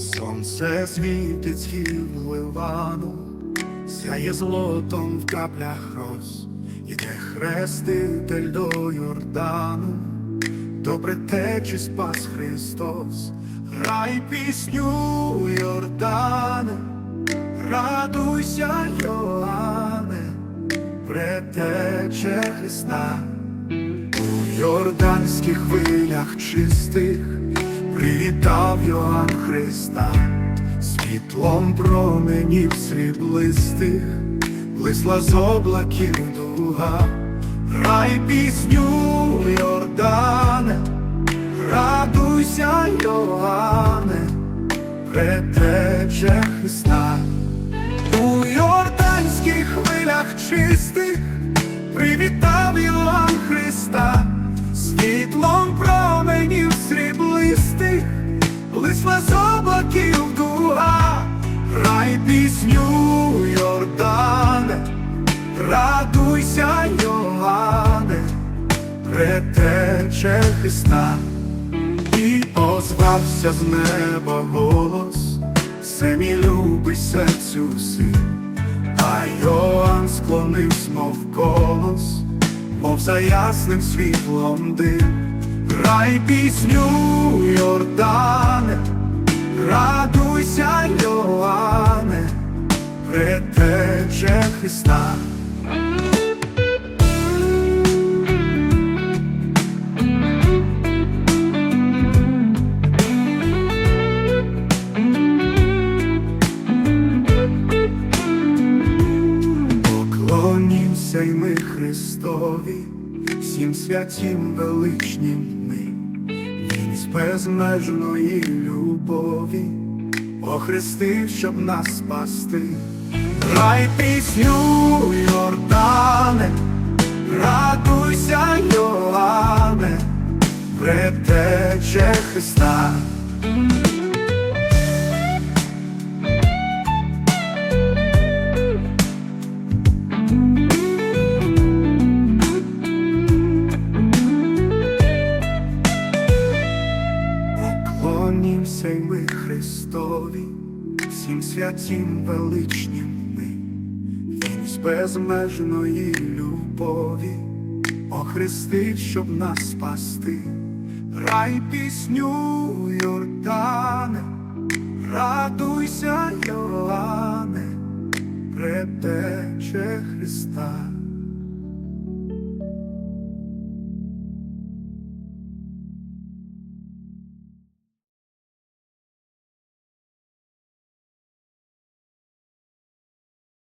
Сонце світить схил Ливану, сяє злотом в каплях роз, іде хреститель до Йордану, до притечі спас Христос, грай пісню Йордане, радуйся, Йоанне, притече Христа. У йорданських хвилях чистих привітав Йоанн Христа, світлом променів сріблистих, блисла з облаків дуга, грай пісню Йордане, радуйся, Йоанне, предтече Христа. У йорданських хвилях чистих привітав Йоанн Христа, радуйся, Йоанне, предтече Христа. І озвався з неба голос, все любий серцю син, а Йоанн склонився, мов колос, мов за ясним світлом дим, грай пісню Йордане, радуйся, Йоанне, предтече Христа. Поклонімся й ми Христові, всім святім величнім ми, Він з безмежної любові, охрестив, щоб нас спасти. Грай пісню, предтече Христа. Поклонімся й ми Христові, всім святім величнім ми, Він з безмежної любові, охрестив, щоб нас спасти, Грай пісню Йордане, радуйся, Йоанне, предтече Христа.